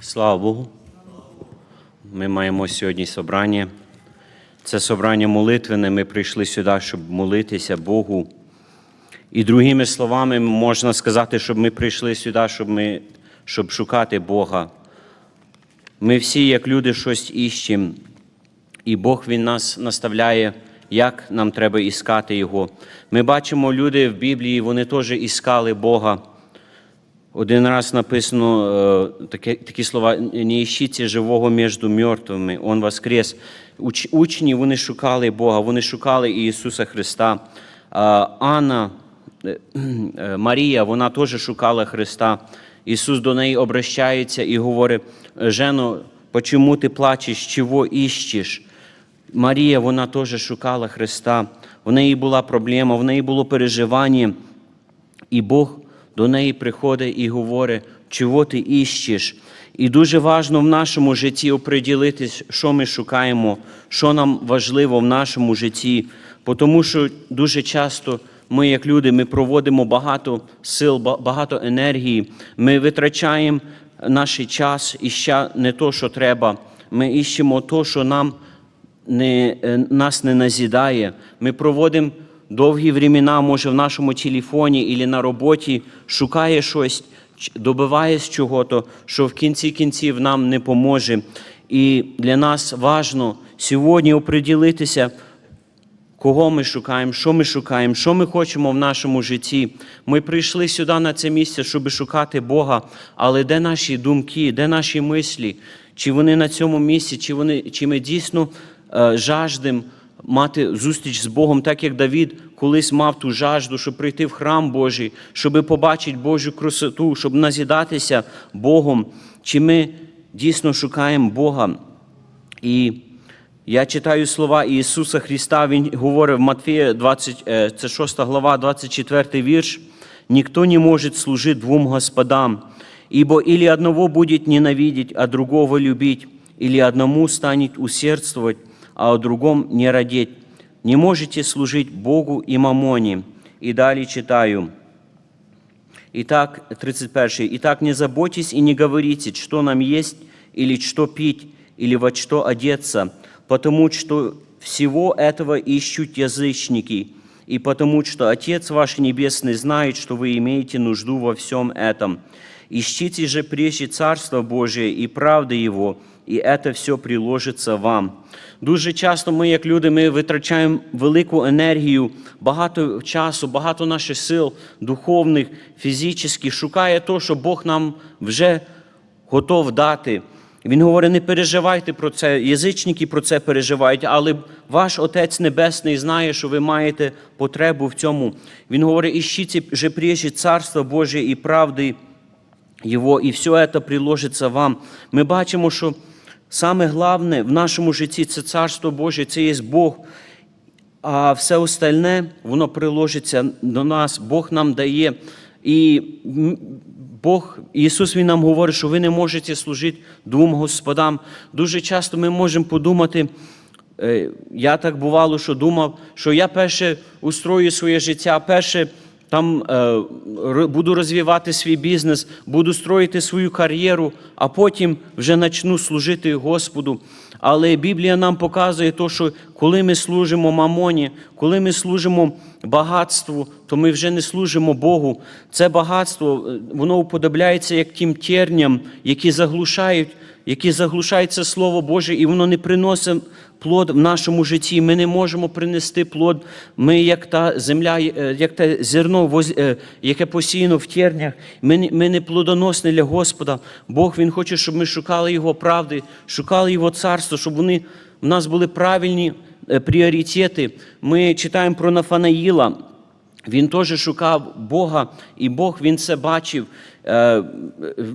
Слава Богу. Ми маємо сьогодні собрання. Це собрання молитвене. Ми прийшли сюди, щоб молитися Богу. І другими словами, можна сказати, щоб ми прийшли сюди, щоб, ми, щоб шукати Бога. Ми всі, як люди, щось іщемо, і Бог Він нас наставляє, як нам треба іскати Його. Ми бачимо люди в Біблії, вони теж іскали Бога. Один раз написано е, таке, такі слова: не ищите живого між мертвими, Он воскрес. Уч, учні вони шукали Бога, вони шукали Ісуса Христа. А, Анна, е, е, Марія, вона теж шукала Христа. Ісус до неї обращається і говорить: Жено, почему ти плачеш, чого іщеш? Марія, вона теж шукала Христа. В неї була проблема, в неї було переживання. І Бог до неї приходить і говорить, чого ти іщеш. І дуже важливо в нашому житті оприділитись, що ми шукаємо, що нам важливо в нашому житті. Тому що дуже часто ми, як люди, ми проводимо багато сил, багато енергії, ми витрачаємо наш час і ще не то, що треба. Ми іщемо то, що нам не, е, нас не назідає. Ми проводимо довгі времена, може, в нашому телефоні або на роботі, шукає щось, добиваєсь чого-то, що в кінці кінців нам не поможе. І для нас важливо сьогодні оприділитися, кого ми шукаємо, що ми шукаємо, що ми хочемо в нашому житті. Ми прийшли сюди на це місце, щоб шукати Бога, але де наші думки, де наші мислі? Чи вони на цьому місці, чи, вони, чи ми дійсно е, жаждемо мати зустріч з Богом, так як Давід колись мав ту жажду, щоб прийти в храм Божий, щоб побачити Божу красоту, щоб назідатися Богом, чи ми дійсно шукаємо Бога. І я читаю слова Ісуса Христа, Він говорить в Матфея 20, е, це 6 глава, 24 вірш. «Никто не может служить двум господам, ибо или одного будет ненавидеть, а другого любить, или одному станет усердствовать, а о другом не родить. Не можете служить Богу и мамоне». И далее читаю. Итак, 31. Итак, не заботьтесь и не говорите, что нам есть, или что пить, или во что одеться, потому что всего этого ищут язычники, и потому что Отец ваш Небесный знает, что вы имеете нужду во всем этом. Ищите же прежде Царство Божие и правды Его, і це все приложиться вам. Дуже часто ми, як люди, ми витрачаємо велику енергію, багато часу, багато наших сил, духовних, фізичних, шукає то, що Бог нам вже готов дати. Він говорить, не переживайте про це, язичники про це переживають, але ваш Отець Небесний знає, що ви маєте потребу в цьому. Він говорить, іщіть же прежде Царство Боже і правди його, і все це приложиться вам. Ми бачимо, що саме головне в нашому житті це Царство Боже, це є Бог. А все остальне, воно приложиться до нас, Бог нам дає. І Бог, Ісус Він нам говорить, що ви не можете служити двом господам. Дуже часто ми можемо подумати, е, я так бувало, що думав, що я перше устрою своє життя, перше там е, буду розвивати свій бізнес, буду строїти свою кар'єру, а потім вже почну служити Господу. Але Біблія нам показує, то, що коли ми служимо мамоні, коли ми служимо багатству, то ми вже не служимо Богу. Це багатство, е, воно уподобляється як тим терням, які заглушають, які заглушають Слово Боже, і воно не приносить плод в нашому житті. Ми не можемо принести плод. Ми, як та земля, е, як те зерно, е, яке посіяно в тернях, ми, ми не плодоносні для Господа. Бог Він хоче, щоб ми шукали Його правди, шукали Його царство, щоб вони в нас були правильні е, пріоритети. Ми читаємо про Нафанаїла. Він теж шукав Бога, і Бог він це бачив. Е,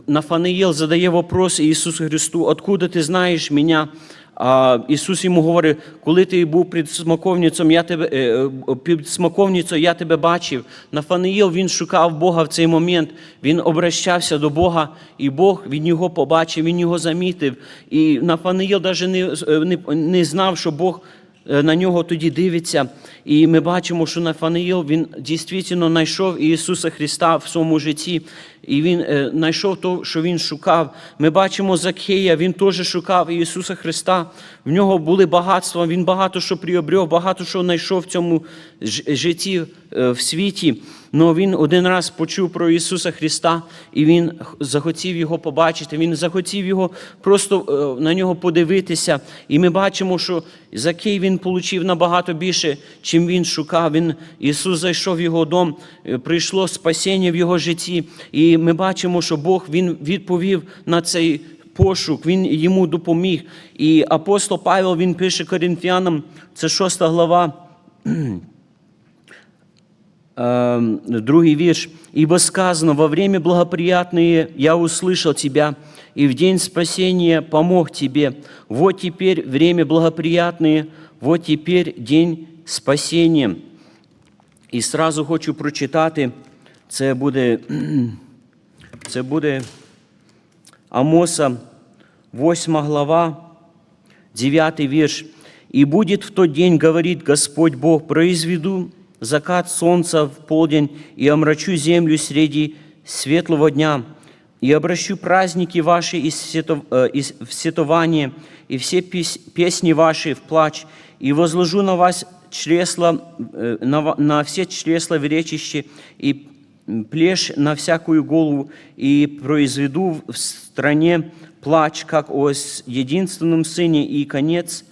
Нафанаїл задає вопрос Ісусу Христу, откуда ти знаєш мене? А Ісус йому говорить, коли ти був під смоковницем, я тебе, е, е, під смоковницею, я тебе бачив. Нафанаїл він шукав Бога в цей момент, він обращався до Бога, і Бог він його побачив, він його замітив. І Нафанаїл навіть не, не, не знав, що Бог на нього тоді дивиться. І ми бачимо, що Нафанаїл, він дійсно знайшов Ісуса Христа в своєму житті. І він е, знайшов те, що він шукав. Ми бачимо Закхея, він теж шукав Ісуса Христа. В нього були багатства, він багато що приобрів, багато що знайшов в цьому житті е, в світі. Але він один раз почув про Ісуса Христа, і він захотів його побачити. Він захотів його просто е, на нього подивитися. І ми бачимо, що Закей він отримав набагато більше, чим він шукав. Він, Ісус зайшов в його дом, е, прийшло спасіння в його житті. І ми бачимо, що Бог він відповів на цей пошук, він йому допоміг. І апостол Павел він пише Коринфянам, це шоста глава. Другий вірш. «Ибо сказано, во время благоприятное я услышал тебя, и в день спасения помог тебе. Вот теперь время благоприятное, вот теперь день спасения». І сразу хочу прочитати, це буде, це буде Амоса, 8 глава, 9 вірш. «И будет в тот день, говорит Господь Бог, произведу закат солнца в полдень и омрачу землю среди светлого дня, и обращу праздники ваши из сетов- э, в сетование, и все пес- песни ваши в плач, и возложу на вас чресла, э, на, на все чресла веречище, и плешь на всякую голову, и произведу в стране плач, как о единственном сыне, и конец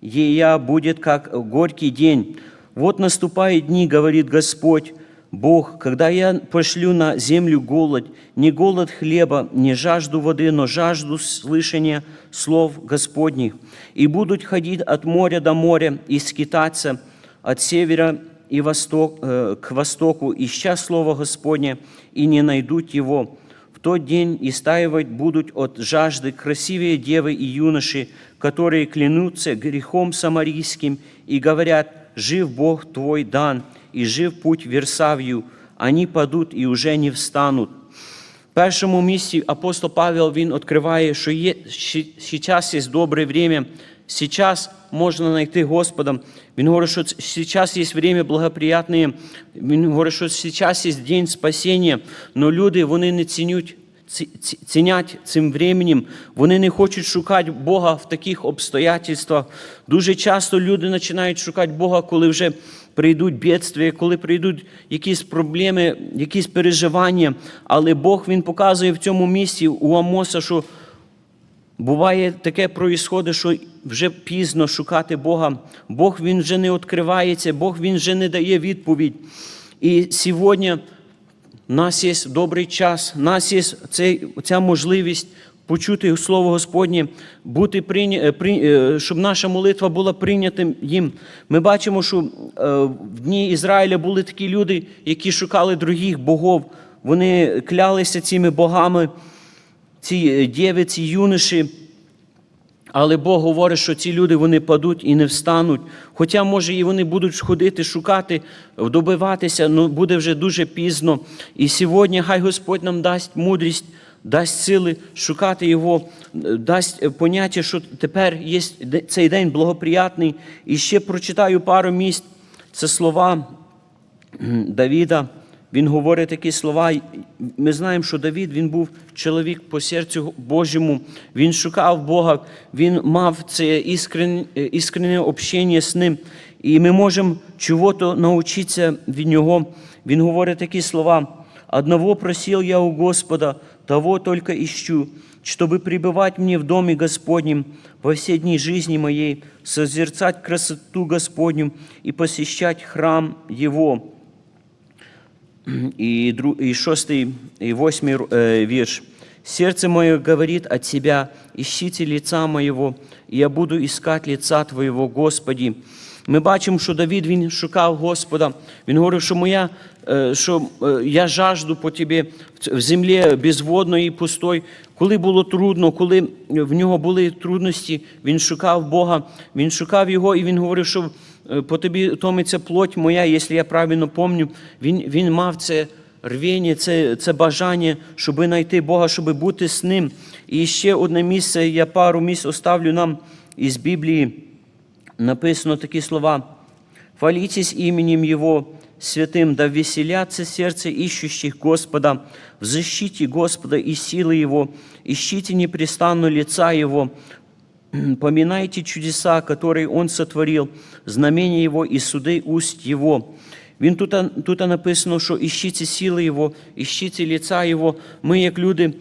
ея будет, как горький день. Вот наступают дни, говорит Господь, Бог, когда я пошлю на землю голод, не голод хлеба, не жажду воды, но жажду слышания слов Господних. И будут ходить от моря до моря и скитаться от севера и восток, э, к востоку, ища Слово Господне, и не найдут его. В тот день истаивать будут от жажды красивые девы и юноши, которые клянутся грехом самарийским и говорят, «Жив Бог твой дан, и жив путь Версавию». Они падут и уже не встанут. В першому місці апостол Павел він відкриває, що є зараз є добре время, зараз можна знайти Господа. Він говорить, що зараз є время благоприятне, він говорить, що зараз є день спасіння, але люди вони не цінють ці- ці- цінять цим временем, вони не хочуть шукати Бога в таких обстоятельствах. Дуже часто люди починають шукати Бога, коли вже прийдуть бідствия, коли прийдуть якісь проблеми, якісь переживання. Але Бог Він показує в цьому місці у Амоса, що буває таке проїсходить, що вже пізно шукати Бога. Бог Він вже не відкривається, Бог Він вже не дає відповідь. І сьогодні у нас є добрий час, у нас є цей, ця можливість почути Слово Господнє, бути прийня, е, при- е, щоб наша молитва була прийнята їм. Ми бачимо, що е, в дні Ізраїля були такі люди, які шукали других богов. Вони клялися цими богами, ці е, ці юноші. Але Бог говорить, що ці люди вони падуть і не встануть. Хоча, може, і вони будуть ходити, шукати, добиватися, але буде вже дуже пізно. І сьогодні хай Господь нам дасть мудрість, дасть сили шукати Його, дасть е, поняття, що тепер є цей день благоприятний. І ще прочитаю пару місць. Це слова Давіда. Він говорить такі слова. Ми знаємо, що Давід він був чоловік по серцю Божому. Він шукав Бога, він мав це іскренне, іскренне общення з ним. І ми можемо чого-то навчитися від нього. Він говорить такі слова. «Одного просил я у Господа, того только ищу, чтобы пребывать мне в доме Господнем во все дни жизни моей, созерцать красоту Господню и посещать храм Его». И, дру- и шостый, и восьмый э, вірш. «Сердце мое говорит от Тебя, ищите лица моего, и я буду искать лица Твоего, Господи». Ми бачимо, що Давід він шукав Господа. Він говорив, що моя, е, що е, я жажду по Тобі в ц- в землі безводної і пустой. Коли було трудно, коли в нього були трудності, він шукав Бога, він шукав Його, і він говорив, що е, по тобі томиться плоть моя, якщо я правильно пам'ятаю. Він, він мав це рвіння, це, це бажання, щоб знайти Бога, щоб бути з ним. І ще одне місце, я пару місць оставлю нам із Біблії. Написано такі слова. Хвалитесь именем Его святым, да веселятся сердце ищущих Господа. В защите Господа и силы Его, ищите непрестанно лица Его, поминайте чудеса, которые Он сотворил, знамения Его и суды уст Его. Він тут, тут написано, що іщіть сили Його, іщіть лица Його. Ми, як люди,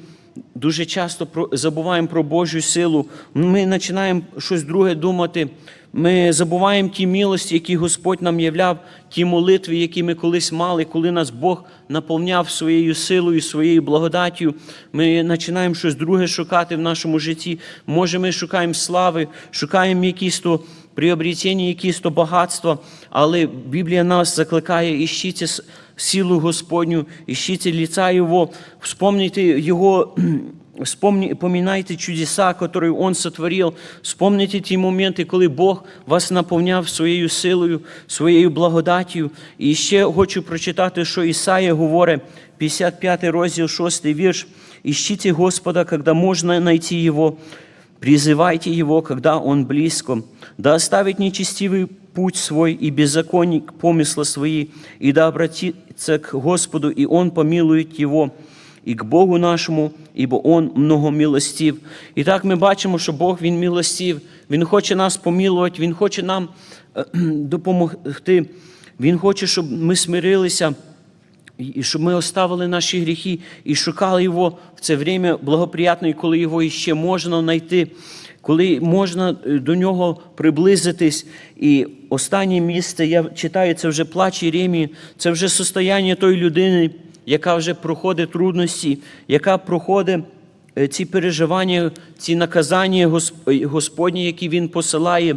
дуже часто забуваємо про Божу силу. Ми починаємо щось друге думати. Ми забуваємо ті милості, які Господь нам являв, ті молитви, які ми колись мали, коли нас Бог наповняв своєю силою, своєю благодаттю. Ми починаємо щось друге шукати в нашому житті. Може, ми шукаємо слави, шукаємо якісь то приобретення, якісь то багатства, але Біблія нас закликає, іщіться силу Господню, іщіться лица Його, вспомните Його, вспомни, поминайте чудеса, які Он сотворив, вспомните ті моменти, коли Бог вас наповняв своєю силою, своєю благодаттю. І ще хочу прочитати, що Ісая говорить, 55 розділ, 6 вірш. «Ищите Господа, когда можно найти Его, Призывайте Его, когда Он близко, да оставит нечестивый путь свой и беззаконник помысла свои, и да обратится к Господу, и Он помилует его, і к Богу нашому, ібо Он многомилостив. І так ми бачимо, що Бог Він милостив, Він хоче нас помилувати, Він хоче нам е, допомогти. Він хоче, щоб ми смирилися. І щоб ми оставили наші гріхи і шукали Його в це время благоприятне, коли його іще можна знайти, коли можна е, до нього приблизитись. І останнє місце, я читаю, це вже плач Єремії, це вже состояння тої людини, яка вже проходить трудності, яка проходить е, ці переживання, ці наказання Госп- Господні, які Він посилає.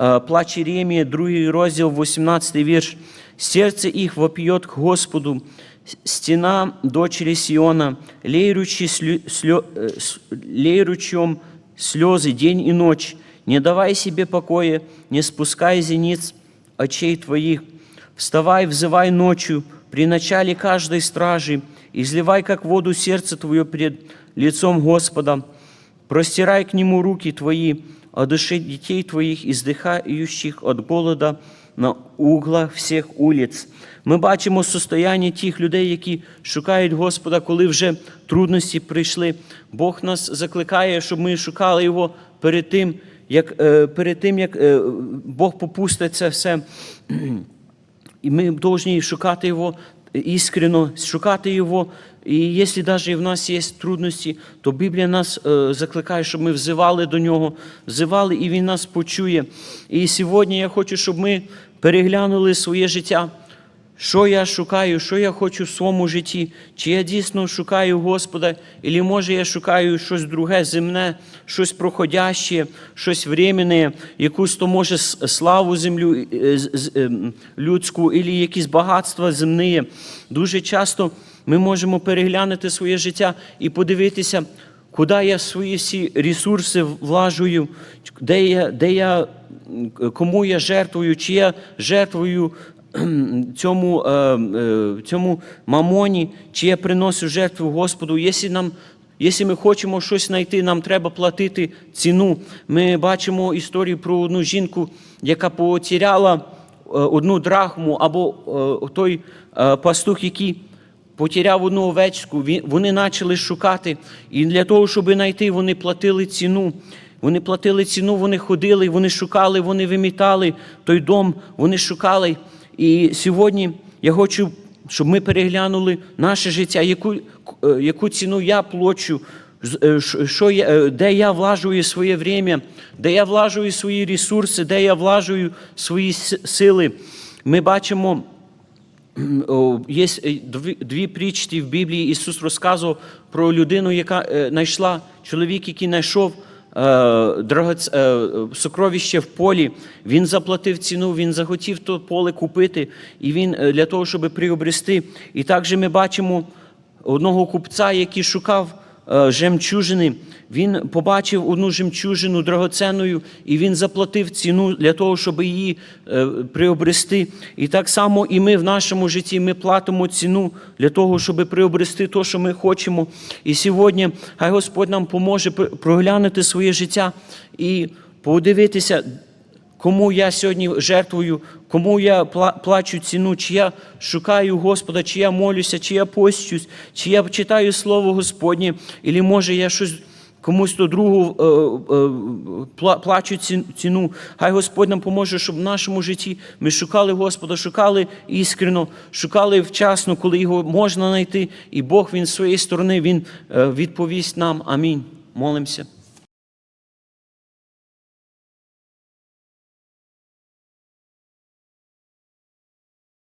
Е, Плач Єремії, другий розділ, 18 вірш. Сердце их вопьет к Господу, стена дочери Сиона, леючи слю, слё- э, с- леючем слезы день и ночь. Не давай себе покоя, не спускай зениц очей твоих. Вставай, взывай ночью, при начале каждой стражи, изливай, как воду, сердце твое пред лицом Господа. Простирай к Нему руки твои, о душе детей твоих, издыхающих от голода на углах всіх улиць. Ми бачимо состояння тих людей, які шукають Господа, коли вже трудності прийшли. Бог нас закликає, щоб ми шукали Його перед тим, як, е, перед тим, як е, Бог попустить це все. І ми повинні шукати Його іскренно, шукати Його. І якщо навіть в нас є трудності, то Біблія нас е, закликає, щоб ми взивали до Нього, взивали, і Він нас почує. І сьогодні я хочу, щоб ми переглянули своє життя. Що я шукаю, що я хочу в своєму житті? Чи я дійсно шукаю Господа, або може я шукаю щось друге, земне, щось проходяще, щось временне, якусь то може славу землю е, ем, людську, або якісь багатства земні. Дуже часто ми можемо переглянути своє життя і подивитися, куди я свої всі ресурси влажую, де я, де я, кому я жертвую, чи я жертвую цьому, е, е, цьому мамоні, чи я приношу жертву Господу. Якщо нам Якщо ми хочемо щось знайти, нам треба платити ціну. Ми бачимо історію про одну жінку, яка потеряла е, одну драхму, або той пастух, який потеряв одну овечку. Вони почали шукати. І для того, щоб знайти, вони платили ціну. Вони платили ціну, вони ходили, вони шукали, вони вимітали той дом, вони шукали. І сьогодні я хочу, щоб ми переглянули наше життя, яку, е, яку ціну я плачу, е, що я, е, де я влажую своє время, де я влажую свої ресурси, де я влажую свої сили. Ми бачимо. Є дві, дві в Біблії. Ісус розказував про людину, яка знайшла чоловік, який знайшов е, драгоц... е, сокровище в полі. Він заплатив ціну, він захотів то поле купити, і він е, для того, щоб приобрести. І також ми бачимо одного купця, який шукав жемчужини. Він побачив одну жемчужину драгоценною, і він заплатив ціну для того, щоб її е, приобрести. І так само і ми в нашому житті ми платимо ціну для того, щоб приобрести те, що ми хочемо. І сьогодні хай Господь нам поможе проглянути своє життя і подивитися, кому я сьогодні жертвую, кому я плачу ціну, чи я шукаю Господа, чи я молюся, чи я постюсь, чи я читаю Слово Господнє, і може я щось комусь то другу е, е, плачу ціну. Хай Господь нам поможе, щоб в нашому житті ми шукали Господа, шукали іскрено, шукали вчасно, коли його можна знайти, і Бог Він з своєї сторони Він е, відповість нам. Амінь. Молимося.